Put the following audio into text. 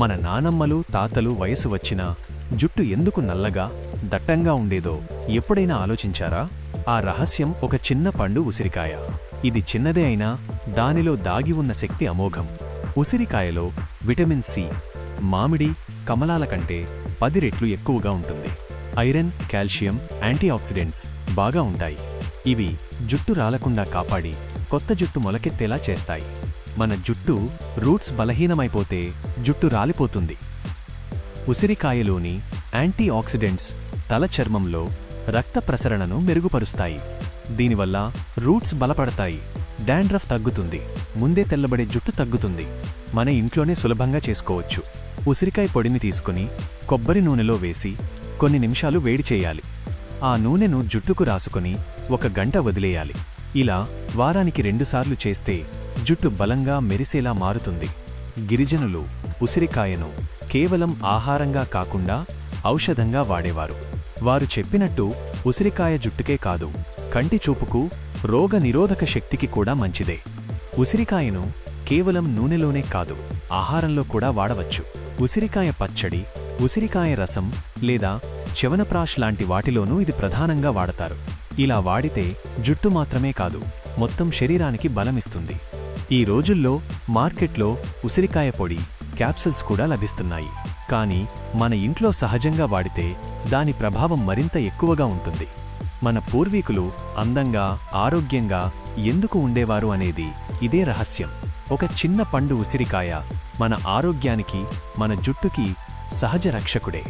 మన నానమ్మలు తాతలు వయసు వచ్చినా జుట్టు ఎందుకు నల్లగా దట్టంగా ఉండేదో ఎప్పుడైనా ఆలోచించారా? ఆ రహస్యం ఒక చిన్న పండు ఉసిరికాయ. ఇది చిన్నదే అయినా దానిలో దాగి ఉన్న శక్తి అమోఘం. ఉసిరికాయలో విటమిన్ సి మామిడి కమలాల కంటే పది రెట్లు ఎక్కువగా ఉంటుంది. ఐరన్ కాల్షియం యాంటీఆక్సిడెంట్స్ బాగా ఉంటాయి. ఇవి జుట్టు రాలకుండా కాపాడి కొత్త జుట్టు మొలకెత్తేలా చేస్తాయి. మన జుట్టు రూట్స్ బలహీనమైపోతే జుట్టు రాలిపోతుంది. ఉసిరికాయలోని యాంటీ ఆక్సిడెంట్స్ తల చర్మంలో రక్త ప్రసరణను మెరుగుపరుస్తాయి. దీనివల్ల రూట్స్ బలపడతాయి. డాండ్రఫ్ తగ్గుతుంది. ముందే తెల్లబడే జుట్టు తగ్గుతుంది. మన ఇంట్లోనే సులభంగా చేసుకోవచ్చు. ఉసిరికాయ పొడిని తీసుకుని కొబ్బరి నూనెలో వేసి కొన్ని నిమిషాలు వేడి చేయాలి. ఆ నూనెను జుట్టుకు రాసుకుని ఒక గంట వదిలేయాలి. ఇలా వారానికి రెండుసార్లు చేస్తే జుట్టు బలంగా మెరిసేలా మారుతుంది. గిరిజనులు ఉసిరికాయను కేవలం ఆహారంగా కాకుండా ఔషధంగా వాడేవారు. వారు చెప్పినట్టు ఉసిరికాయ జుట్టుకే కాదు కంటి చూపుకు రోగ నిరోధక శక్తికి కూడా మంచిదే. ఉసిరికాయను కేవలం నూనెలోనే కాదు ఆహారంలో కూడా వాడవచ్చు. ఉసిరికాయ పచ్చడి ఉసిరికాయ రసం లేదా చెవనప్రాష్ లాంటి వాటిలోనూ ఇది ప్రధానంగా వాడతారు. ఇలా వాడితే జుట్టు మాత్రమే కాదు మొత్తం శరీరానికి బలమిస్తుంది. ఈ రోజుల్లో మార్కెట్లో ఉసిరికాయ పొడి క్యాప్సిల్స్ కూడా లభిస్తున్నాయి. కానీ మన ఇంట్లో సహజంగా వాడితే దాని ప్రభావం మరింత ఎక్కువగా ఉంటుంది. మన పూర్వీకులు అందంగా ఆరోగ్యంగా ఎందుకు ఉండేవారు అనేది ఇదే రహస్యం. ఒక చిన్న పండు ఉసిరికాయ మన ఆరోగ్యానికి మన జుట్టుకి సహజ రక్షకుడే.